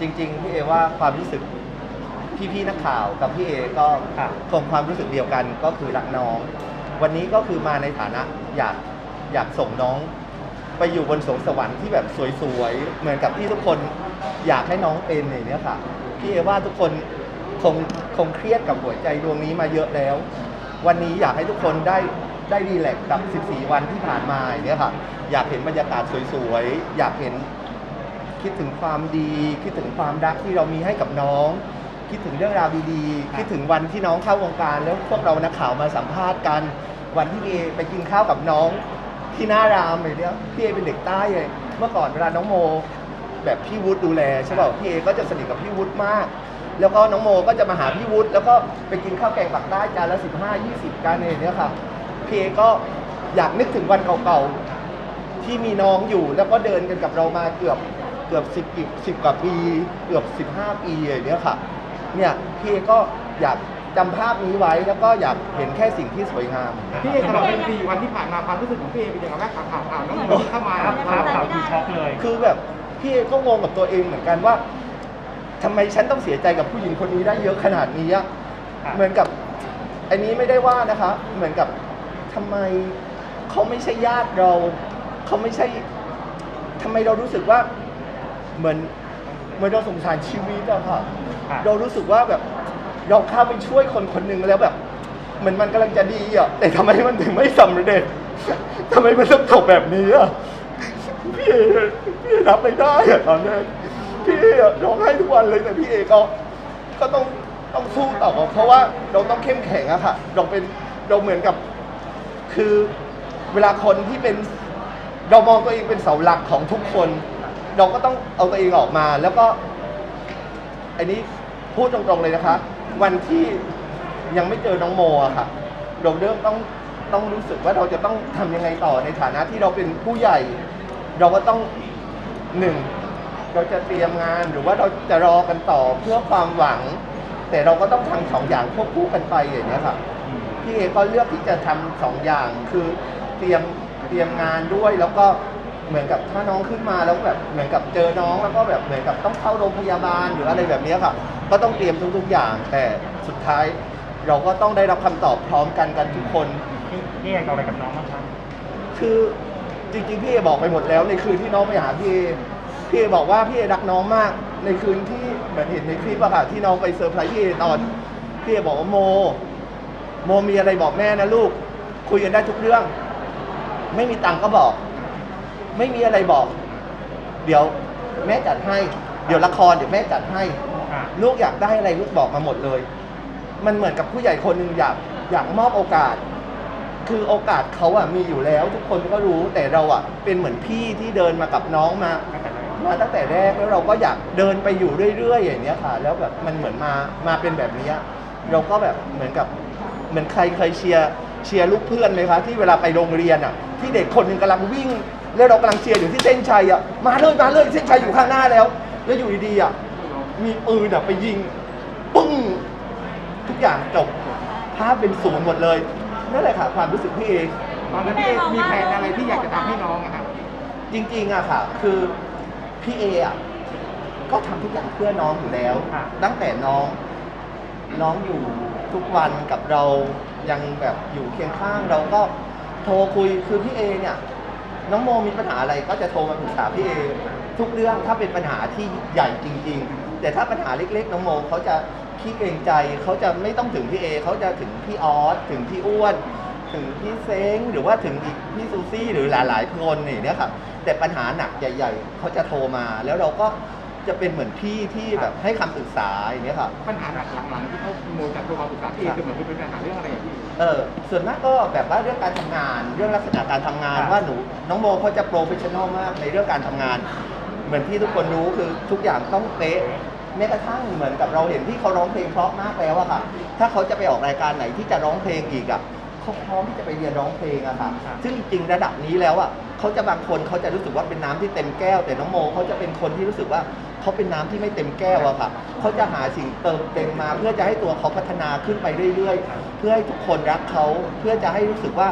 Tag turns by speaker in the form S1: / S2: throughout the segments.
S1: จริงๆพี่เอว่าความรู้สึกพี่ๆนักข่าวกับพี่เอก็
S2: ครับ
S1: คงความรู้สึกเดียวกันก็คือรักน้อง วันนี้ก็คือมาในฐานะอยากอยากส่งน้อง ไปอยู่บนสวงสวรรค์ที่แบบสวยๆเหมือนกับที่ทุกคนอยากให้น้องเป็นอย่างเนี้ยค่ะพี่เอว่าทุกคนคงคงเครียดกับหัวใจดวงนี้มาเยอะแล้ว วันนี้อยากให้ทุกคนได้ได้รีแลกซ์กับ 14 วันที่ผ่านมาอย่างเนี้ยค่ะ อยากเห็นบรรยากาศสวยๆ อยากเห็น คิดถึงความดี คิดถึงความรักที่เรามีให้กับน้อง คิดถึงเรื่องราวดีๆ คิดถึงวันที่น้องเข้าวงการ แล้วพวกเรานักข่าวมาสัมภาษณ์กัน วันที่พี่เอไปกินข้าวกับน้องที่หน้ารามเลยเนี่ยพี่เอเป็นเด็กใต้เลยเมื่อก่อนเวลาน้องโม แบบพี่วุฒิดูแลใช่เปล่าพี่เอก็จะสนิทกับพี่วุฒิมาก แล้วก็น้องโมก็จะมาหาพี่วุฒิแล้วก็ไปกินข้าวแกงปักใต้จานละสิบห้ายี่สิบกันเองเนี่ยค่ะพี่เอก็อยากนึกถึงวันเก่าๆที่มีน้องอยู่แล้วก็เดินกันกับเรามาเกือบ เกือบสิบสิบกว่าปี เกือบสิบห้าปีอย่างเนี้ยค่ะ เนี่ยพี่เอก็อยากจำภาพนี้ไว้แล้วก็อยากเห็นแค่สิ่งที่สวยงาม
S3: พี่เอตลอดเป็นสี่วันที่ผ่านมาความรู้สึกของพี่เอเป็นยังไงบ้างข่าวข่าวข่าวน้องโมที่เข้ามา
S2: ภาพภาพข่าวคือช็อกเลย
S1: คือแบบพี่เอก็งงกับตัวเองเหมือนกันว่าทำไมฉันต้องเสียใจกับผู้หญิงคนนี้ได้เยอะขนาดนี้อะ
S2: ครับ
S1: เหมือนกับอันนี้ไม่ได้ว่านะคะ เหมือนกับทำไมเขาไม่ใช่ญาติเรา เขาไม่ใช่ทำไมเรารู้สึกว่า เหมือนเหมือนเราสงสารชีวิตอะค่ะ
S2: ครับ
S1: เรารู้สึกว่าแบบเราเข้าไปช่วยคนคนหนึ่งแล้วแบบเหมือนมันกำลังจะดีอะแต่ทำไมมันถึงไม่สำเร็จ ทำไมมันต้องจบแบบนี้อะพี่เอพี่เอรับไม่ได้อะตอนนั้นพี่เออะร้องไห้ทุกวันเลยแต่พี่เอก็ก็ต้องต้องสู้ต่อ เพราะว่าเราต้องเข้มแข็งอะค่ะ เราเป็นเราเหมือนกับ คือเวลาคนที่เป็นเรามองตัวเองเป็นเสาหลักของทุกคน เราก็ต้องเอาตัวเองออกมา แล้วก็ อันนี้พูดตรงๆเลยนะคะ วันที่ยังไม่เจอน้องโมอะค่ะเราเริ่มต้องต้องรู้สึกว่าเราจะต้องทำยังไงต่อในฐานะที่เราเป็นผู้ใหญ่ เราก็ต้องหนึ่งเราจะเตรียมงานหรือว่าเราจะรอกันต่อเพื่อความหวัง แต่เราก็ต้องทำสองอย่างควบคู่กันไปอย่างนี้ยค่ะ พี่เอก็เลือกที่จะทำสองอย่างคือเตรียมเตรียมงานด้วยแล้วก็ เหมือนกับถ้าน้องขึ้นมาแล้วแบบเหมือนกับเจอน้องแล้วก็แบบเหมือนกับต้องเข้าโรงพยาบาลหรืออะไรแบบนี้ค่ะ ก็ต้องเตรียมทุก ๆอย่าง แต่สุดท้ายเราก็ต้องได้รับคำตอบพร้อมกันกันทุกคน
S2: พี่พี่เอกเอาอะไรกับน้องบ้างครับ
S1: คือจริงๆพี่เอบอกไปหมดแล้วในคืนที่น้องไปหาพี่เอพี่เอบอกว่าพี่เอรักน้องมาก ในคืนที่เหมือนเห็นในคลิปอะค่ะที่น้องไปเซอร์ไพรส์พี่เอตอนพี่เอบอกว่าโม โมมีอะไรบอกแม่นะลูก คุยกันได้ทุกเรื่อง ไม่มีตังค์ก็บอก ไม่มีอะไรบอก เดี๋ยวแม่จัดให้ เดี๋ยวละครเดี๋ยวแม่จัดให้
S2: อ่า
S1: ลูกอยากได้อะไรลูกบอกมาหมดเลย มันเหมือนกับผู้ใหญ่คนหนึ่งอยากอยากมอบโอกาส คือโอกาสเขาอะมีอยู่แล้ว ทุกคนก็รู้แต่เราอะเป็นเหมือนพี่ที่เดินมากับน้องมา
S2: ตั้งแต่แรก
S1: มาตั้งแต่แรกแล้วเราก็อยากเดินไปอยู่เรื่อยๆอย่างเนี้ยค่ะ แล้วแบบมันเหมือนมามาเป็นแบบเนี้ยเราก็แบบเหมือนกับเหมือนใครเคยเชียร์เชียร์ลูกเพื่อนไหมคะที่เวลาไปโรงเรียนอะที่เด็กคนหนึ่งกำลังวิ่ง แล้วเรากำลังเชียร์อยู่ที่เส้นชัยอะมาเลยมาเลยเส้นชัยอยู่ข้างหน้าแล้ว แล้วอยู่ดีๆอะมีปืนอะไปยิงปึ้งทุกอย่างจบภาพเป็นศูนย์หมดเลยนั่นแหละค่ะความรู้สึกพี่เอง
S3: ตอนนั้นพี่เอมีแผนอะไรที่อยากจะทำให้น้องอะครับ
S1: จริงๆอะค่ะ คือพี่เออะก็ทำทุกอย่างเพื่อน้องอยู่แล้ว
S2: ค่ะ
S1: ตั้งแต่น้อง น้องอยู่ทุกวันกับเรายังแบบอยู่เคียงข้างเราก็โทรคุยคือพี่เอเนี่ย น้องโมมีปัญหาอะไรก็จะโทรมาปรึกษาพี่เอทุกเรื่องถ้าเป็นปัญหาที่ใหญ่จริง ๆ แต่ถ้าปัญหาเล็กๆ น้องโมเขาจะขี้เกรงใจเขาจะไม่ต้องถึงพี่เอเขาจะถึงพี่ออสถึงพี่อ้วน ถึงพี่เซ้งหรือว่าถึงอีกพี่ซูซี่หรือหลายๆคนอย่างเนี้ยค่ะแต่ปัญหาหนักใหญ่ ๆเขาจะโทรมาแล้วเราก็จะเป็นเหมือนพี่ที่แบบให้คำปรึกษาอย่างเนี้ยค่ะ
S3: ปัญหาหนักหลังๆที่เขาโมจะโทรมาปรึกษาพี่เอคือเหมือนเป็นปัญหาเรื่องอะไรอย่างพี่
S1: เออส่วนมากก็แบบว่าเรื่องการทำงาน เรื่องลักษณะการทำงาน
S2: ครับ
S1: ว่าหนูน้องโมเขาจะโปรเฟชชั่นอลมากในเรื่องการทำงาน เหมือนที่ทุกคนรู้คือทุกอย่างต้องเป๊ะแม้กระทั่งเหมือนกับเราเห็นที่เขาร้องเพลงเพราะมากแล้วอะค่ะ ถ้าเขาจะไปออกรายการไหนที่จะร้องเพลงอีกอะ เขาพร้อมที่จะไปเรียนร้องเพลงอะค่ะ
S2: ครับ
S1: ซึ่งจริงๆระดับนี้แล้วอะเขาจะบางคนเขาจะรู้สึกว่าเป็นน้ำที่เต็มแก้ว แต่น้องโมเขาจะเป็นคนที่รู้สึกว่าเขาเป็นน้ำที่ไม่เต็มแก้วอะค่ะเขาจะหาสิ่งเติมเต็มมา เพื่อจะให้ตัวเขาพัฒนาขึ้นไปเรื่อยๆ เพื่อให้ทุกคนรักเขาเพื่อจะให้รู้สึกว่า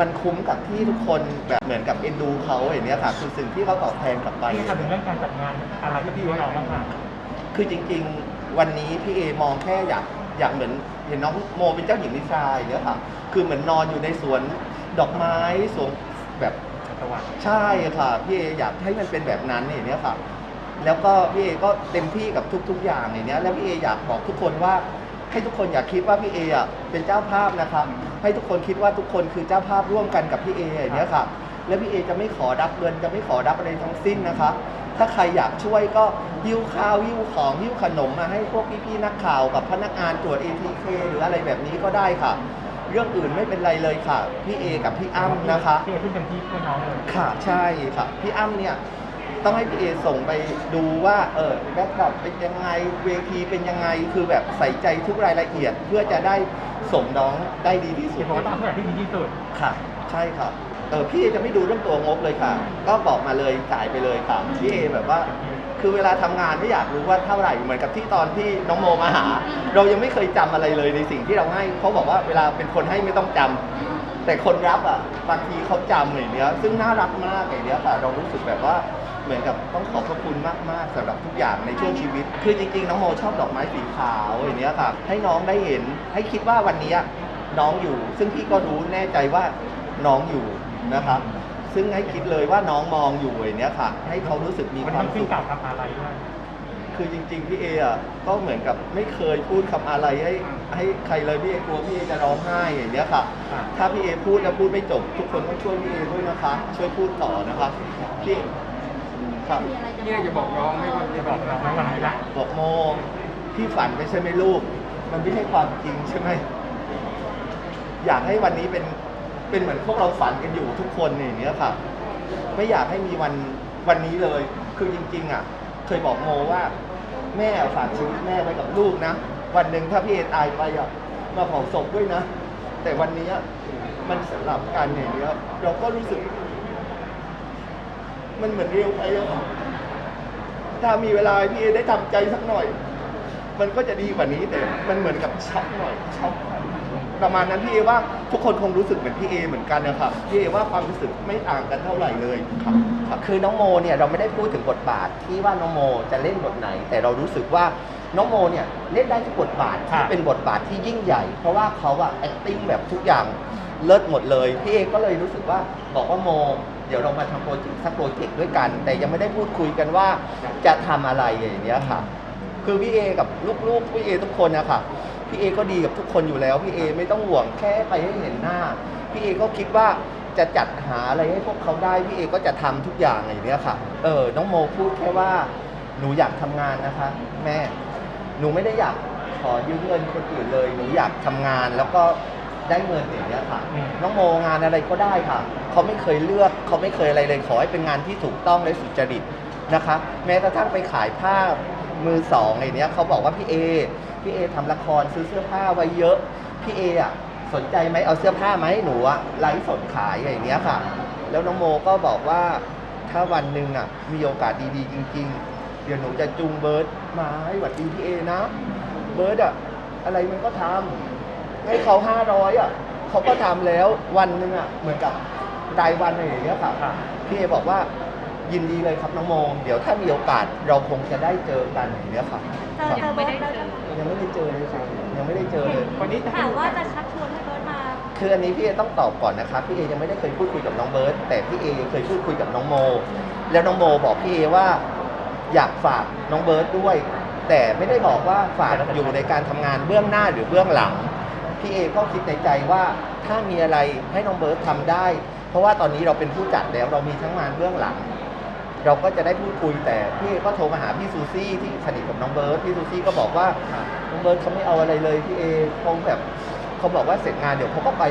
S1: มันคุ้มกับที่ทุกคนแบบเหมือนกับเอ็นดูเขาอย่างเนี้ยค่ะคือสิ่งที่เขาตอบแทนกลับไป
S2: พี่ทำถึงเรื่องการจัดงานอะไรที่พี่ไว้น้องบ้างค่ะ
S1: คือจริง ๆ วันนี้พี่เอมองแค่อยาก อยากเหมือนเห็นน้องโมเป็นเจ้าหญิงนิทราอย่างเงี้ยค่ะคือเหมือนนอนอยู่ในสวนดอกไม้สวนแบบ
S2: สวัสดี
S1: ใช่ค่ะพี่เออยากให้มันเป็นแบบนั้นอย่างเนี้ยค่ะ แล้วก็พี่เอก็เต็มที่กับทุก ๆ อย่างอย่างเนี้ยแล้วพี่เออยากบอกทุกคนว่า ให้ทุกคนอย่าคิดว่าพี่เออะเป็นเจ้าภาพนะครับให้ทุกคนคิดว่าทุกคนคือเจ้าภาพร่วมกันกับพี่เออย่างเนี้ยค่ะ แล้วพี่เอจะไม่ขอรับเงินจะไม่ขอรับอะไรทั้งสิ้นนะคะ ถ้าใครอยากช่วยก็หิ้วข้าวหิ้วของหิ้วขนมมาให้พวกพี่ๆนักข่าวกับพนักงานตรวจ ATK หรืออะไรแบบนี้ก็ได้ค่ะ เรื่องอื่นไม่เป็นไรเลยค่ะ พี่เอกับพี่อ้ำนะคะ
S2: พี่เอขึ้นเป็นที่เพื่อนน้องเลย
S1: ค่ะใช่ค่ะ พี่อ้ำเนี่ยต้องให้พี่เอส่งไปดูว่าเออแบ็คดรอปเป็นยังไงเวทีเป็นยังไงคือแบบใส่ใจทุกรายละเอียดเพื่อจะได้ส่งน้องได้ดีที่สุ
S2: พี่
S1: ด
S2: บอกว่าต้องทำแบบที่ดีที่สุด
S1: ค่ะ ใช่ค่ะ เออพี่เอจะไม่ดูเรื่องตัวงบเลยค่ะ ก็บอกมาเลยจ่ายไปเลยค่ะพี่เอแบบว่า คือเวลาทำงานไม่อยากรู้ว่าเท่าไหร่เหมือนกับที่ตอนที่น้องโมมาหา เรายังไม่เคยจำอะไรเลยในสิ่งที่เราให้เขาบอกว่าเวลาเป็นคนให้ไม่ต้องจำ แต่คนรับอะบางทีเขาจำอย่างเนี้ยซึ่งน่ารักมากอย่างเนี้ยค่ะ เรารู้สึกแบบว่าเหมือนกับต้องขอบพระคุณมากๆสำหรับทุกอย่างในช่วงชีวิต คือจริงๆ น้องโมชอบดอกไม้สีขาวอย่างเนี้ยค่ะ ให้น้องได้เห็นให้คิดว่าวันเนี้ยน้องอยู่ ซึ่งพี่ก็รู้แน่ใจว่าน้องอยู่ นะครับซึ่งให้คิดเลยว่าน้องมองอยู่อย่างเนี้ยค่ะ ให้เขารู้สึกมี
S2: วัน
S1: ความ
S2: นี้ขึ้
S1: สุ
S2: น
S1: ข
S2: กล่าวคำอะไรด้วย
S1: คือจริงๆพี่เออะก็เหมือนกับไม่เคยพูดคำอะไรให้ให้ใครเลยพี่เอกลัวพี่เอจะร้องไห้อย่างเนี้ยค่ะ
S2: อ่า
S1: ถ้าพี่เอพูดแล้วพูดไม่จบ ทุกคนต้องช่วยพี่เอด้วยนะคะ ช่วยพูดต่อนะคะพี่ครับ
S3: พี่เอจะบอกน้องไหม่ว่า
S2: จะบอกน้องไหมวันนี้ละ
S1: บอกโมพี่ฝันไปใช่ไหมลูก มันไม่ใช่ความจริงใช่ไหมอยากให้วันนี้เป็น เป็นเหมือนพวกเราฝันกันอยู่ทุกคนอย่างเนี้ยค่ะ ไม่อยากให้มีวันวันนี้เลย คือจริงๆอะ เคยบอกโมว่า แม่ฝากชีวิตแม่ไว้กับลูกนะ วันหนึ่งถ้าพี่เอตายไปอะมาเผาศพด้วยนะ แต่วันนี้มันสลับกันอย่างเนี้ยเราก็รู้สึก มันเหมือนเร็วไปอะถ้ามีเวลาพี่เอได้ทำใจสักหน่อย มันก็จะดีกว่านี้แต่มันเหมือนกับช็อกหน่อยช็อก ประมาณนั้นพี่เอว่าทุกคนคงรู้สึกเหมือนพี่เอเหมือนกันนะครับพี่เอว่าความรู้สึกไม่ต่างกันเท่าไหร่เลยครับครับคือน้องโมเนี่ยเราไม่ได้พูดถึงบทบาทที่ว่าน้องโมจะเล่นบทไหน แต่เรารู้สึกว่าน้องโมเนี่ยเล่นได้ทุกบทบาทที่
S2: ค่ะ
S1: เป็นบทบาทที่ยิ่งใหญ่ เพราะว่าเขาอะ acting แบบทุกอย่างเลิศหมดเลยพี่เอก็เลยรู้สึกว่าบอกว่าโม เดี๋ยวเรามาทำโปรเจกต์สักโปรเจกต์ด้วยกัน แต่ยังไม่ได้พูดคุยกันว่าจะทำอะไรอย่างเนี้ยค่ะ คือพี่เอกับลูกๆพี่เอทุกคนนะคะ พี่เอก็ดีกับทุกคนอยู่แล้วพี่เอไม่ต้องห่วงแค่ไปให้เห็นหน้าพี่เอก็คิดว่าจะจัดหาอะไรให้พวกเขาได้พี่เอก็จะทำทุกอย่างอย่างเนี้ยค่ะ เออ น้องโมพูดแค่ว่าหนูอยากทำงานนะคะ แม่ หนูไม่ได้อยากขอยืมเงินคนอื่นเลย หนูอยากทำงานแล้วก็ได้เงินอย่างเนี้ยค่ะ
S2: อืม
S1: น้องโมงานอะไรก็ได้ค่ะ เขาไม่เคยเลือกเขาไม่เคยอะไรเลยขอให้เป็นงานที่ถูกต้องและสุจริตนะคะ แม้กระทั่งไปขายผ้า มือสองไอ้เนี้ยเขาบอกว่าพี่เอพี่เอทำละครซื้อเสื้อผ้าไว้เยอะพี่เออะสนใจไหมเอาเสื้อผ้าไหมหนูอะไลฟ์สดขายอย่างเนี้ยค่ะ แล้วน้องโมก็บอกว่าถ้าวันหนึ่งอะมีโอกาสดีๆ จริง ๆ เดี๋ยวหนูจะจูงเบิร์ดมาให้หวัดดีพี่เอนะเบิร์ดอะอะไรมันก็ทำให้เขาห้าร้อยอะเขาก็ทำแล้ววันหนึ่งอะเหมือนกับรายวันอะไรอย่างเงี้ยค่ะพี่เอบอกว่า ยินดีเลยครับน้องโมเดี๋ยวถ้ามีโอกาสเราคงจะได้เจอกันอย่างเงี้ยค่ะ
S4: เจอเจอเบิร์ดแล้ว
S1: ยังไม่ได้เจอเลยค่ะยังไม่ได้เจอเลย
S3: วันนี้จะให้
S4: ถามว่าจะชักชวนให้เบิร์ดมา
S1: คืออันนี้พี่เอต้องตอบก่อนนะครับพี่เอยังไม่ได้เคยพูดคุยกับน้องเบิร์ตแต่พี่เอเคยพูดคุยกับน้องโม แล้วน้องโมบอกพี่เอว่าอยากฝากน้องเบิร์ตด้วย แต่ไม่ได้บอกว่าฝากอยู่ในการทำงานเบื้องหน้าหรือเบื้องหลังพี่เอก็คิดในใจว่าถ้ามีอะไรให้น้องเบิร์ตทำได้ เพราะว่าตอนนี้เราเป็นผู้จัดแล้วเรามีทั้งงานเบื้องหลัง เราก็จะได้พูดคุยแต่พี่เอก็โทรมาหาพี่ซูซี่ที่สนิทกับน้องเบิร์ดพี่ซูซี่ก็บอกว่าน้องเบิร์ดเขาไม่เอาอะไรเลยพี่เอเขาแบบเขาบอกว่าเสร็จงานเดี๋ยวเขาก็ไป